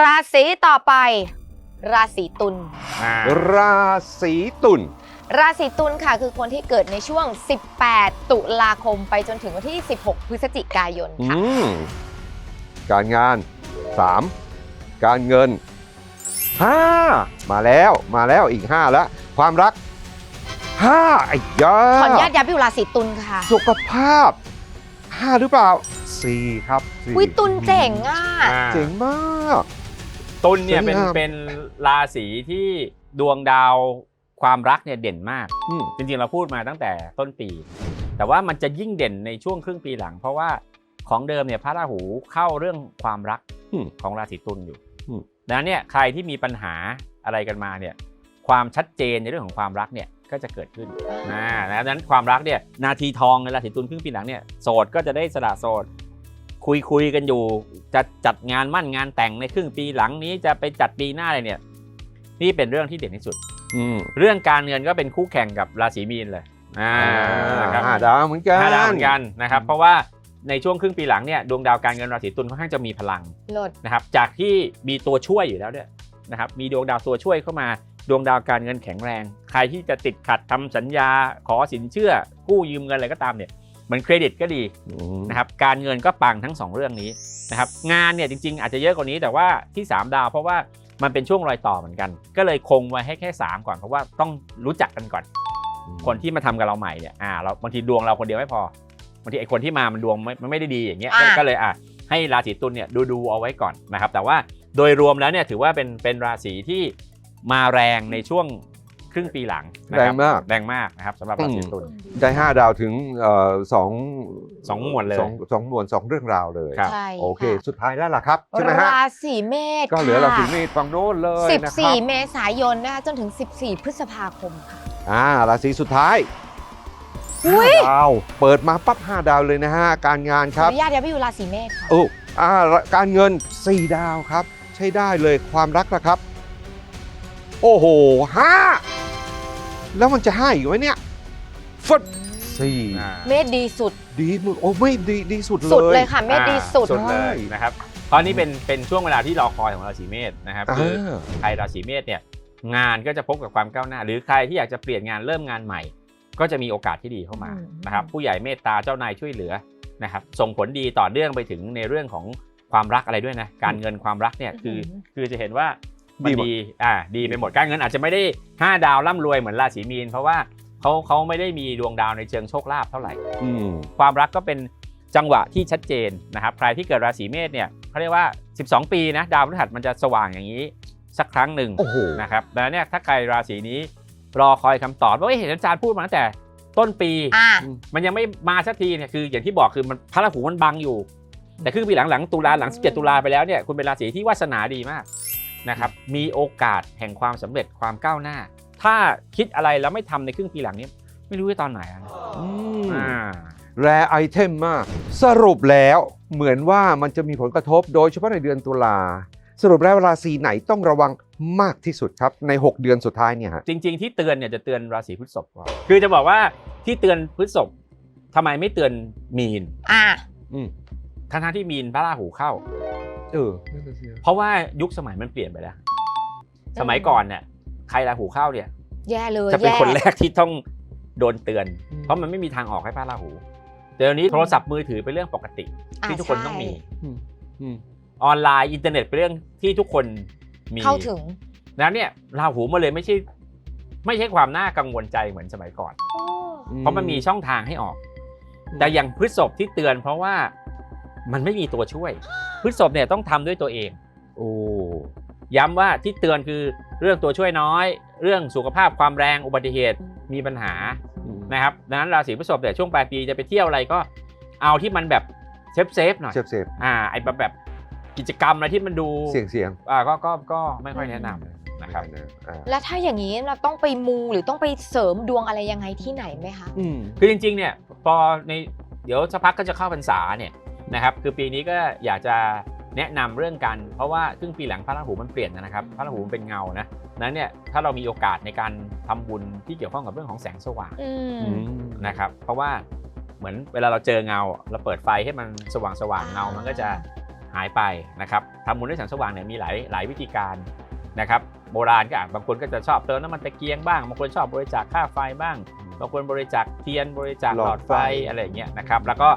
ราศีต่อไป ราศีตุล อ่าราศีตุลราศีตุลค่ะ คือคนที่เกิดในช่วง 18 ตุลาคมไปจนถึงวันที่ 16 พฤศจิกายนอืค่ะมการงาน 3 การเงิน 5 มาแล้วมาแล้วอีก 5 แล้ว ความรัก 5 ไอ้ยาขออนุญาตย้ำไปอยู่ราศีตุลค่ะ สุขภาพ 5 หรือเปล่า 4ครับสี่วิตุลเจ๋งอะอ่าเจ๋งมาก ตุลเนี่ยเป็นสวยงาม เป็นราศีที่ดวงดาวความรักเนี่ยเด่นมาก อืม จริงๆเราพูดมาตั้งแต่ต้นปี แต่ว่ามันจะยิ่งเด่นในช่วงครึ่งปีหลัง เพราะว่าของเดิมเนี่ยพระราหูเข้าเรื่องความรักอืมของราศีตุลอยู่อืม ดังนั้นเนี่ยใครที่มีปัญหาอะไรกันมาเนี่ยความชัดเจนในเรื่องของความรักเนี่ยก็จะเกิดขึ้นนะดังนั้นความรักเนี่ยนาทีทองในราศีตุลครึ่งปีหลังเนี่ยโสดก็จะได้สละโสด คุยคุยกันอยู่ จะจัดงานมั่นงานแต่งในครึ่งปีหลังนี้จะไปจัดปีหน้าอะไรเนี่ย นี่เป็นเรื่องที่เด่นที่สุด อืมเรื่องการเงินก็เป็นคู่แข่งกับราศีมีนเลยอ่านะครับห้าดาวเหมือนกันห้าดาวเหมือนกันนะครับ เพราะว่าในช่วงครึ่งปีหลังเนี่ยดวงดาวการเงินราศีตุลค่อนข้างจะมีพลังโลดนะครับ จากที่มีตัวช่วยอยู่แล้วเนี่ยนะครับ มีดวงดาวตัวช่วยเข้ามาดวงดาวการเงินแข็งแรง ใครที่จะติดขัดทำสัญญาขอสินเชื่อกู้ยืมเงินอะไรก็ตามเนี่ย เหมือนเครดิตก็ดีอืมนะครับการเงินก็ปังทั้ง 2 เรื่องนี้นะครับงานเนี่ยจริง ๆ อาจจะเยอะกว่านี้แต่ว่าที่ 3 ดาว เพราะว่ามันเป็นช่วงรอยต่อเหมือนกัน ก็เลยคงไว้ให้แค่ 3 ก่อนเพราะว่าต้องรู้จักกันก่อน คนที่มาทำกับเราใหม่เนี่ยอ่าเราบางทีดวงเราคนเดียวไม่พอบางทีไอ้คนที่มามันดวงไม่มันไม่ได้ดีอย่างเงี้ยอ่าก็เลยอะให้ราศีตุลเนี่ยดูดูๆเอาไว้ก่อนนะครับแต่ว่าโดยรวมแล้วเนี่ยถือว่าเป็นเป็นราศีที่มาแรงในช่วงค รึ่งปีหลังนะคบแรงมาก แรงมากนะครับสำหรับราศีตุล ได้ห้าดาวถึงเอ่อสองสองหมวดเลย สองสองหมวดสองเรื่องราวเลย ครับ ใช่โอเคค่ะสุดท้ายแล้วล่ะครับใช่ไหมฮะ ราศีเมษก็เหลือค่ะราศีเมษฝั่งโน้นเลยนะครับ14 เมษายนนะคะจนถึง 14 พฤษภาคมค่ะ อ่าราศีสุดท้ายอุ๊ย ห้าดาว เปิดมาปั๊บห้าดาวเลยนะฮะ การงานขคอรับ อนุญาตย้ายไปอยู่ราศีเมษค่ะโอ้อ่าการเงิน 4 ดาวครับ ใช้ได้เลยความรักนะครับ โอ้โหห้า แล้วมันจะห้าอีกไหมเนี่ยฟดสี่อ่าเมษดีสุด ดีมึงโอ้ไม่ดีดีสุดเลย สุดเลยค่ะ เมษดีสุด สุดเลยนะครับตอนนี้เป็นเป็นช่วงเวลาที่รอคอยของราศีเมษนะครับอ่าคือใครราศีเมษเนี่ยงานก็จะพบกับความก้าวหน้า หรือใครที่อยากจะเปลี่ยนงานเริ่มงานใหม่ ก็จะมีโอกาสที่ดีเข้ามาอืม นะครับผู้ใหญ่เมตตาเจ้านายช่วยเหลือนะครับส่งผลดีต่อเนื่องไปถึงในเรื่องของความรักอะไรด้วยนะการเงินความรักเนี่ยคือ คือจะเห็นว่า มันดีหมดดีอ่าดีไปหมดการเงินอาจจะไม่ได้ห้าดาวร่ำรวยเหมือนราศีมีน เพราะว่าเขาเขาไม่ได้มีดวงดาวในเชิงโชคลาภเท่าไหร่อืมความรักก็เป็นจังหวะที่ชัดเจนนะครับใครที่เกิดราศีเมษเนี่ยเขาเรียกว่า 12 ปีนะดาวพฤหัสมันจะสว่างอย่างนี้ สักครั้งหนึ่งโอ้โหนะครับดังนั้นเนี่ยถ้าใครราศีนี้รอคอยคำตอบว่าเอ้ยเห็นอาจารย์พูดมาตั้งแต่ต้นปีอ่ามันยังไม่มาสักทีเนี่ยคืออย่างที่บอกคือมันพระราหูมันบังอยู่ แต่ครึ่งปีหลังหลังตุลาหลัง 17 ตุลาไปแล้วเนี่ยคุณเป็นราศีที่วาสนาดีมาก นะครับมีโอกาสแห่งความสำเร็จความก้าวหน้า ถ้าคิดอะไรแล้วไม่ทำในครึ่งปีหลังเนี้ไม่รู้ว่าตอนไหนอะนะอืมอ่าแรไอเทมมาก สรุปแล้วเหมือนว่ามันจะมีผลกระทบโดยเฉพาะในเดือนตุลาสรุปแล้วราศีไหนต้องระวังมากที่สุดครับ ใน 6 เดือนสุดท้ายเนี่ยฮะจริง ๆ ที่เตือนเนี่ยจะเตือนราศีพฤษภก่อนคือจะบอกว่าที่เตือนพฤษภทำไมไม่เตือนมีน อ่าอืมทั้งๆที่มีนพระราหูเข้า เออเพราะว่ายุคสมัยมันเปลี่ยนไปแล้ว สมัยก่อนเนี่ยใครราหูเข้าเนี่ย แย่เลยจะเป็นแย่คนแรกที่ต้องโดนเตือนอืมเพราะมันไม่มีทางออกให้พระราหูเดี๋ยวนี้โทรศัพท์มือถือเป็นเรื่องปกติอ่าที่ทุกคนต้องมีใช่อืมอืมออนไลน์อินเทอร์เน็ตเป็นเรื่องที่ทุกคนมีเข้าถึงดังนั้นเนี่ยราหูมาเลยไม่ใช่ ไม่ใช่ความน่ากังวลใจเหมือนสมัยก่อน เพราะมันมีช่องทางให้ออก แต่อย่างพฤษภที่เตือนเพราะว่า มันไม่มีตัวช่วยพฤษภเนี่ยต้องทำด้วยตัวเองโอ้ย้ำว่าที่เตือนคือเรื่องตัวช่วยน้อย เรื่องสุขภาพความแรงอุบัติเหตุมีปัญหานะครับดังนั้นราศีพฤษภเนี่ยช่วงปลายปีจะไปเที่ยวอะไรก็เอาที่มันแบบเซฟเซฟๆหน่อยเซฟเซฟอ่าไอ้แบบแบบกิจกรรมอะไรที่มันดูเสียงเสียงอ่าก็ก็ก็ไม่ค่อยแนะนำนะครับอ่าแล้วถ้าอย่างนี้เราต้องไปมูหรือต้องไปเสริมดวงอะไรยังไงที่ไหนไหมคะอืมคือจริงๆเนี่ยพอในเดี๋ยวสักพักก็จะเข้าพรรษาเนี่ย นะครับคือปีนี้ก็อยากจะแนะนำเรื่องการเพราะว่าครึ่งปีหลังพระราหูมันเปลี่ยนนะครับพระราหูมันเป็นเงานะนั้นเนี่ยถ้าเรามีโอกาสในการทำบุญที่เกี่ยวข้องกับเรื่องของแสงสว่างอืมอืมนะครับเพราะว่าเหมือนเวลาเราเจอเงา เราเปิดไฟให้มันสว่างสว่างๆเงามันก็จะหายไปนะครับทำบุญด้วยแสงสว่างเนี่ยมีหลายหลายวิธีการนะครับโบราณก็อะบางคนก็จะชอบเติมน้ำมันตะเกียงบ้างบางคนชอบบริจาคค่าไฟบ้างบางคนบริจาคเทียนบริจาคหหลลออดดไฟไฟอะไรอย่างเงี้ยนะครับแล้วก็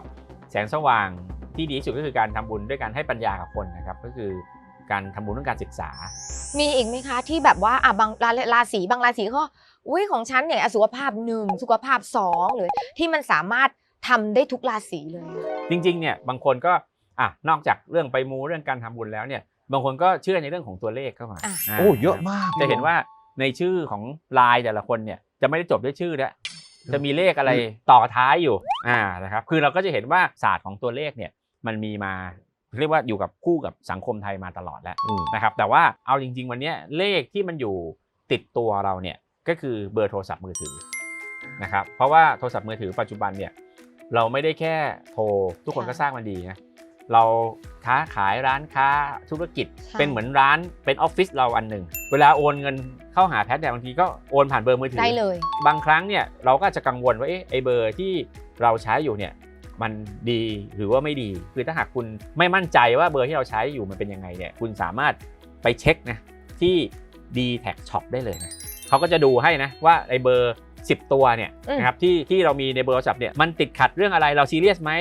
แสงสว่าง ที่ดีที่สุดก็คือการทำบุญด้วยการให้ปัญญากับคนนะครับ ก็คือการทำบุญเรื่องการศึกษา มีอีกไหมคะที่แบบว่าอะบางราราศีบางราศีก็อุ้ยของฉันเนี่ยอะสุขภาพหนึ่งสุขภาพสองหรือที่มันสามารถทำได้ทุกราศีเลยอะจริงๆเนี่ยบางคนก็อะนอกจากเรื่องไปมูเรื่องการทำบุญแล้วเนี่ยบางคนก็เชื่อในเรื่องของตัวเลขเข้ามาอะาโอ้เยอะมาก จะเห็นว่าในชื่อของลายแต่ละคนเนี่ยจะไม่ได้จบด้วยชื่อแล้วจะมีเลขอะไรต่อท้ายอยู่อ่านะครับคือเราก็จะเห็นว่าศาสตร์ของตัวเลขเนี่ย มันมีมาเรียกว่าอยู่กับคู่กับสังคมไทยมาตลอดแล้วอืมนะครับแต่ว่าเอาจริง ๆ วันเนี้ยเลขที่มันอยู่ติดตัวเราเนี่ยก็คือเบอร์โทรศัพท์มือถือนะครับเพราะว่าโทรศัพท์มือถือปัจจุบันเนี่ยเราไม่ได้แค่โทรทุกคนก็สร้างมันดีนะเราค้าขายร้านค้าธุรกิจใช่เป็นเหมือนร้านเป็นออฟฟิศเราอันหนึ่งเวลาโอนเงินเข้าหาแพทเนี่ยบางทีก็โอนผ่านเบอร์มือถือได้เลย บางครั้งเนี่ยเราก็อาจจะกังวลว่าเอ๊ะไอเบอร์ที่เราใช้อยู่เนี่ย มันดีหรือว่าไม่ดี คือถ้าหากคุณไม่มั่นใจว่าเบอร์ที่เราใช้อยู่มันเป็นยังไงเนี่ยคุณสามารถไปเช็คนะที่ d t a g Shop ได้เลยนะเขาก็จะดูให้นะว่าไอเบอร์ 10 ตัวเนี่ยอืมนะครับที่ที่เรามีในเบอร์โทรศัพท์เนี่ยมันติดขัดเรื่องอะไรเราซีเรียสไหม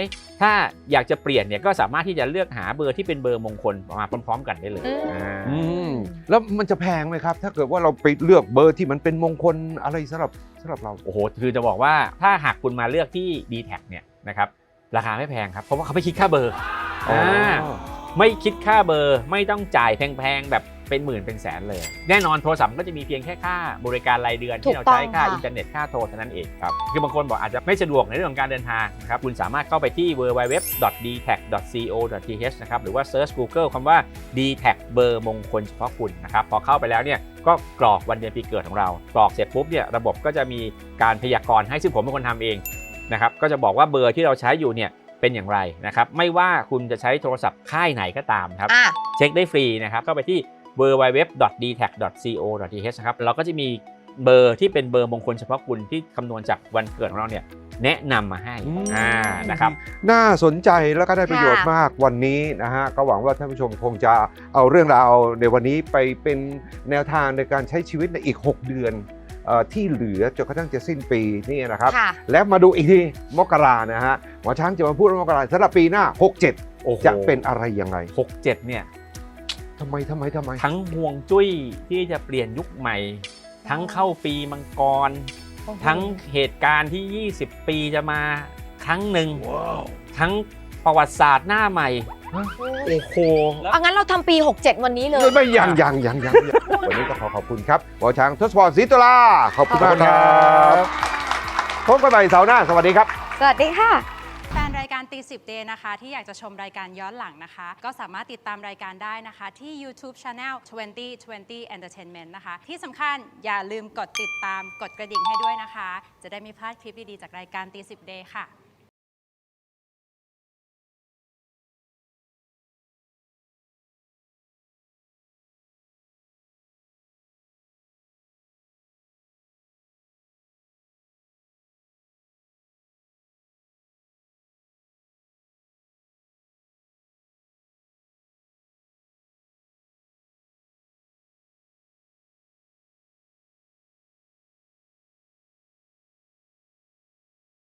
ถ้าอยากจะเปลี่ยนเนี่ยก็สามารถที่จะเลือกหาเบอร์ที่เป็นเบอร์มงคลมาพร้อม ๆ กันได้เลยอืมอ่าอืมแล้วมันจะแพงไหมครับ ถ้าเกิดว่าเราไปเลือกเบอร์ที่มันเป็นมงคลอะไรสำหรับสำหรับเราโอ้โหคือจะบอกว่าถ้าหากคุณมาเลือกที่ d t แทเนี่ยนะครับ ราคาไม่แพงครับ เพราะว่าเขาไม่คิดค่าเบอร์อ๋ออ่าไม่คิดค่าเบอร์ไม่ต้องจ่ายแพงๆ แบบเป็นหมื่นเป็นแสนเลย แน่นอนโทรศัพท์ก็จะมีเพียงแค่ค่าบริการรายเดือน ถูที่กเราต้องใช้ค่าค่ะ อินเทอร์เน็ตค่าโทรเท่านั้นเองครับ คือบางคนบอกอาจจะไม่สะดวกในเรื่องของการเดินทางนะครับคุณสามารถเข้าไปที่ www.dtag.co.th นะครับหรือว่า search Google คำว่า d t a g เบอร์มงคลเฉพาะคุณนะครับพอเข้าไปแล้วเนี่ยก็กรอกวันเดือนปีเกิดของเรา กรอกเสร็จปุ๊บเนี่ยระบบก็จะมีการพยากรณ์ให้ซึ่งผมเป็นคนทำเอง นะครับก็จะบอกว่าเบอร์ที่เราใช้อยู่เนี่ยเป็นอย่างไรนะครับไม่ว่าคุณจะใช้โทรศัพท์ค่ายไหนก็ตามครับอะเช็คได้ฟรีนะครับเข้าไปที่ www.dtag.co.th นะครับเราก็จะมีเบอร์ที่เป็นเบอร์มงคลเฉพาะคุณที่คำนวณจากวันเกิดของเราเนี่ยแนะนำมาให้อืมอ่านะครับน่าสนใจแล้วก็ได้ประโยชน์ค่ะมากวันนี้นะฮะก็หวังว่าท่านผู้ชมคงจะเอาเรื่องราวในวันนี้ไปเป็นแนวทางในการใช้ชีวิตในอีก 6 เดือนเอ่อ ที่เหลือจนกระทั่งจะสิ้นปีนี่นะครับค่ะแล้วมาดูอีกทีมกรานะฮะหมอช้างจะมาพูดเรื่องมกราสำหรับปีหน้า 67โอ้โหจะเป็นอะไรยังไง 67 เนี่ยทำไมทำไมทำไม ทั้งห่วงจุ้ยที่จะเปลี่ยนยุคใหม่ ทั้งเข้าปีมังกร ทั้งเหตุการณ์ที่ 20 ปีจะมาครั้งหนึ่งทั้งประวัติศาสตร์หน้าใหม่ โอ้โหเอางั้นเราทำปี 67 วันนี้เลยไม่ยังยังยังยังยังวันนี้ก็ขอขอบคุณครับหมอช้างทศพรศรีตุลาขอบคุณมากครับพบกันใหม่เสาร์หน้า สวัสดีครับ สวัสดีค่ะ แฟนรายการตีสิบเดนะคะ ที่อยากจะชมรายการย้อนหลังนะคะ ก็สามารถติดตามรายการได้นะคะ ที่ YouTube Channel 2020 Entertainment นะคะ ที่สำคัญอย่าลืมกดติดตามกดกระดิ่งให้ด้วยนะคะ จะได้ไม่พลาดคลิปดี ๆ จากรายการตีสิบเดค่ะ